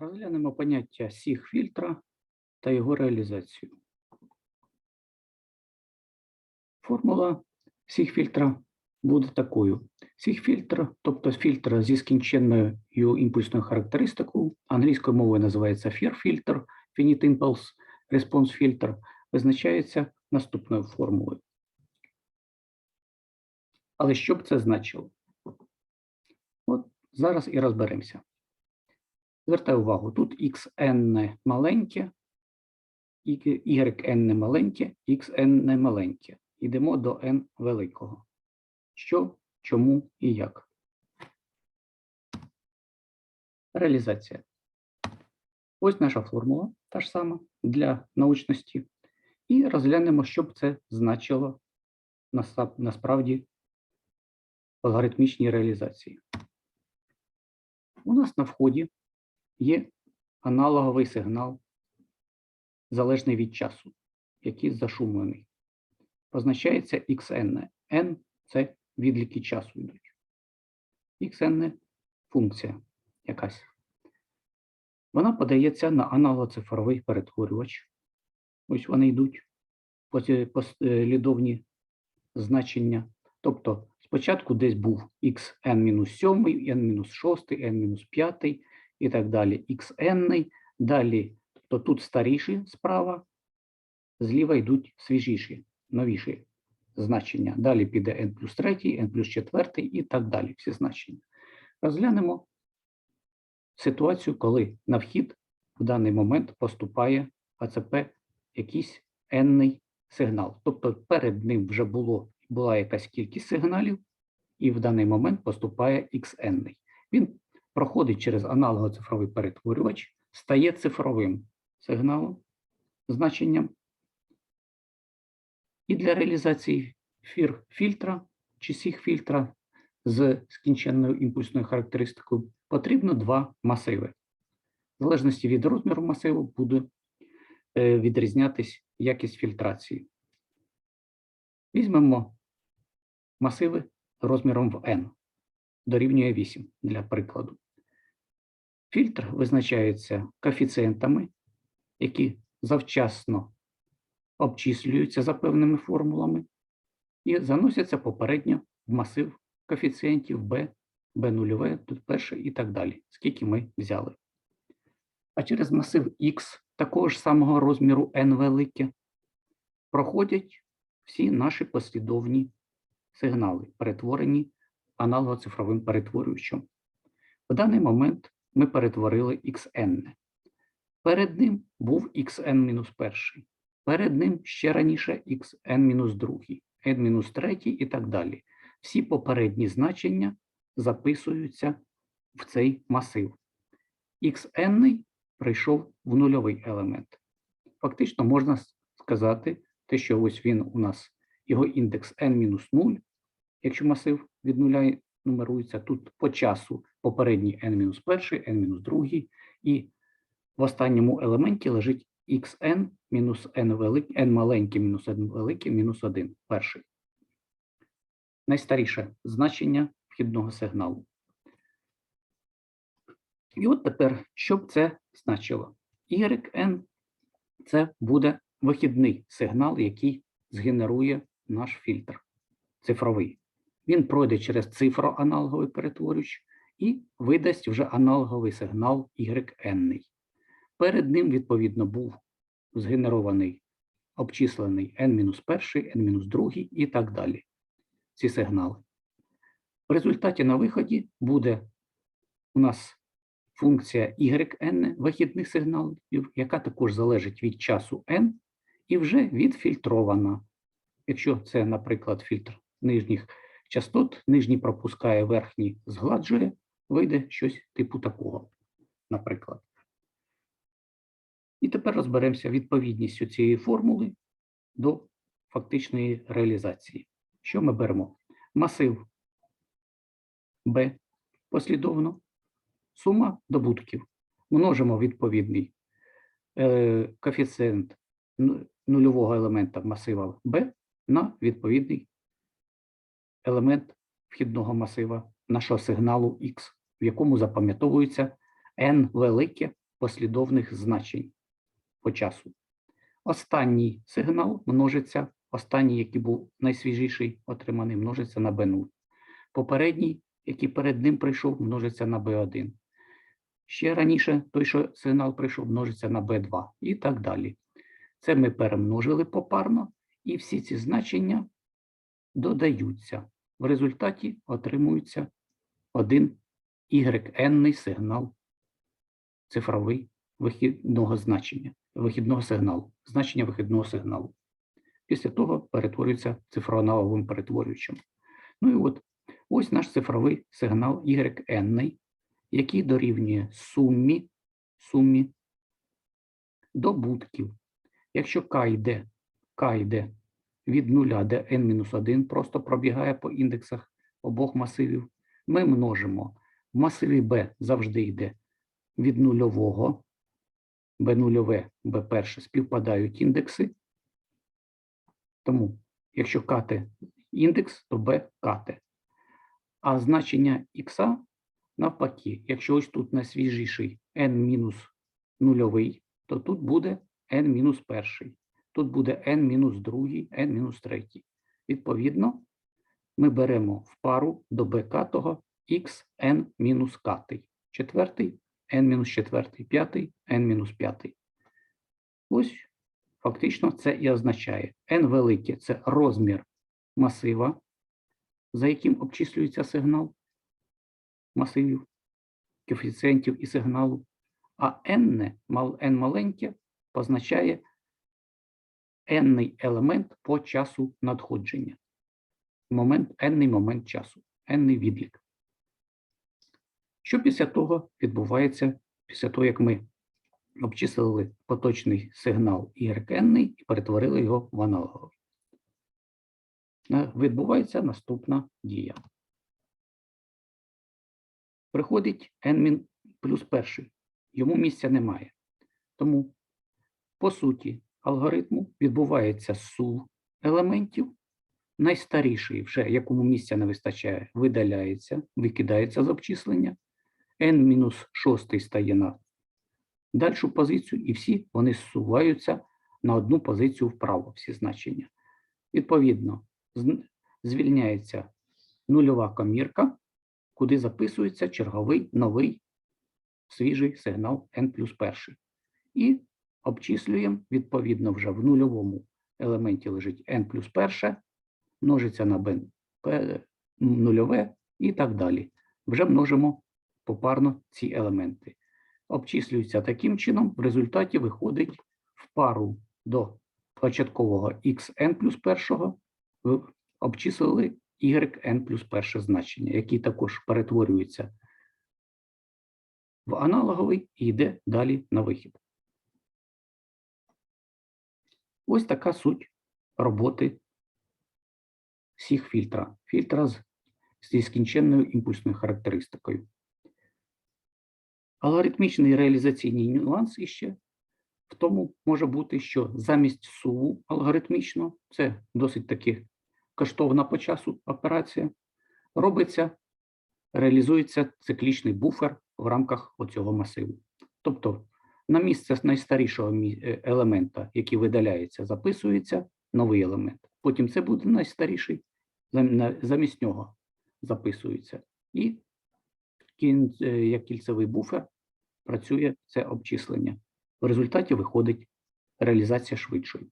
Розглянемо поняття сіг фільтра та його реалізацію. Формула сіг фільтра буде такою. Сіг фільтр, тобто фільтр зі скінченною імпульсною характеристикою, англійською мовою називається FIR фільтр, Finite Impulse Response Filter, визначається наступною формулою. Але що б це значило? От зараз і розберемося. Звертаю увагу, тут xn маленьке, yn маленьке, xn маленьке. Йдемо до n великого. Що, чому і як? Реалізація. Ось наша формула, та ж сама для научності. І розглянемо, що б це значило насправді в алгоритмічній реалізації. У нас на вході є аналоговий сигнал, залежний від часу, який зашумлений. Позначається xn. n це відліки часу йдуть. xn функція якась. Вона подається на аналогоцифровий перетворювач. Ось вони йдуть послідовні значення. Тобто спочатку десь був xn-7, n-6, n-5 і так далі. xn, далі, тобто тут старіші справа, зліва йдуть свіжіші, новіші значення. Далі піде n плюс 3, n плюс 4 і так далі. Всі значення. Розглянемо ситуацію, коли на вхід в даний момент поступає АЦП якийсь n сигнал. Тобто перед ним вже було, була якась кількість сигналів, і в даний момент поступає xn. Він проходить через аналогоцифровий перетворювач, стає цифровим сигналом, значенням. І для реалізації фір фільтра чи сіг фільтра з скінченною імпульсною характеристикою потрібно два масиви. В залежності від розміру масиву буде е, відрізнятись якість фільтрації. Візьмемо масиви розміром в n, дорівнює 8 для прикладу. Фільтр визначається коефіцієнтами, які завчасно обчислюються за певними формулами і заносяться попередньо в масив коефіцієнтів b, b0, тут перше і так далі, скільки ми взяли. А через масив X такого ж самого розміру n велике проходять всі наші послідовні сигнали, перетворені аналогоцифровим перетворюючим. В даний момент ми перетворили xn. Перед ним був xn-1, перед ним ще раніше xn-2, n-3 і так далі. Всі попередні значення записуються в цей масив. xn прийшов в нульовий елемент. Фактично можна сказати, те, що ось він у нас, його індекс n-0, якщо масив від нуля нумерується, тут по часу попередній n-1, n-2, і в останньому елементі лежить xn мінус n великий, n маленький мінус n великий мінус 1, перший. Найстаріше значення вхідного сигналу. І от тепер, що б це значило? YN – це буде вихідний сигнал, який згенерує наш фільтр цифровий. Він пройде через цифроаналоговий перетворювач і видасть вже аналоговий сигнал YN. Перед ним, відповідно, був згенерований, обчислений N-1, N-2 і так далі. Ці сигнали. В результаті на виході буде у нас функція YN вихідних сигналів, яка також залежить від часу n і вже відфільтрована. Якщо це, наприклад, фільтр нижніх частот, нижній пропускає, верхній згладжує, вийде щось типу такого, наприклад. І тепер розберемося відповідністю цієї формули до фактичної реалізації. Що ми беремо? Масив B послідовно, сума добутків. Множимо відповідний е, коефіцієнт нульового елемента масива B на відповідний елемент вхідного масива нашого сигналу X, в якому запам'ятовується n велике послідовних значень по часу. Останній сигнал множиться, останній, який був найсвіжіший, отриманий, множиться на B0. Попередній, який перед ним прийшов, множиться на B1. Ще раніше той, що сигнал прийшов, множиться на B2 і так далі. Це ми перемножили попарно, і всі ці значення додаються. В результаті отримується один YN сигнал цифровий вихідного значення, вихідного сигналу, значення вихідного сигналу. Після того перетворюється цифроаналоговим перетворюючим. Ну і от ось наш цифровий сигнал YN, який дорівнює сумі, сумі добутків. Якщо К йде, К йде від 0 до n-1, просто пробігає по індексах обох масивів, ми множимо. В масиві B завжди йде від нульового, B0, B1 співпадають індекси. Тому, якщо кати індекс, то B кати. А значення х навпаки, якщо ось тут найсвіжіший n-нульовий, то тут буде n-1. Тут буде n-2, n-3. Відповідно, ми беремо в пару до b катого xn катий. Четвертий, n-4, п'ятий, n-5. Ось фактично це і означає. n велике це розмір масива, за яким обчислюється сигнал масивів, коефіцієнтів і сигналу. А n, n маленьке позначає n елемент по часу надходження. Момент, n момент часу, n відлік. Що після того відбувається, після того, як ми обчислили поточний сигнал YN і перетворили його в аналоговий? Відбувається наступна дія. Приходить n плюс перший. Йому місця немає. Тому, по суті, алгоритму відбувається сув елементів. Найстаріший, вже якому місця не вистачає, видаляється, викидається з обчислення. N-6 стає на дальшу позицію, і всі вони зсуваються на одну позицію вправо, всі значення. Відповідно, звільняється нульова комірка, куди записується черговий новий свіжий сигнал n плюс перший. І обчислюємо, відповідно, вже в нульовому елементі лежить n плюс перше, множиться на b нульове і так далі. Вже множимо попарно ці елементи. Обчислюється таким чином, в результаті виходить в пару до початкового xn плюс першого, ви обчислили yn плюс перше значення, який також перетворюється в аналоговий і йде далі на вихід. Ось така суть роботи всіх фільтра. Фільтра з, зі скінченною імпульсною характеристикою. Алгоритмічний реалізаційний нюанс іще в тому може бути, що замість суву алгоритмічно, це досить таки коштовна по часу операція, робиться, реалізується циклічний буфер в рамках оцього масиву. Тобто на місце найстарішого е, елемента, який видаляється, записується новий елемент. Потім це буде найстаріший, замість нього записується. І як кільцевий буфер працює це обчислення. В результаті виходить реалізація швидшою.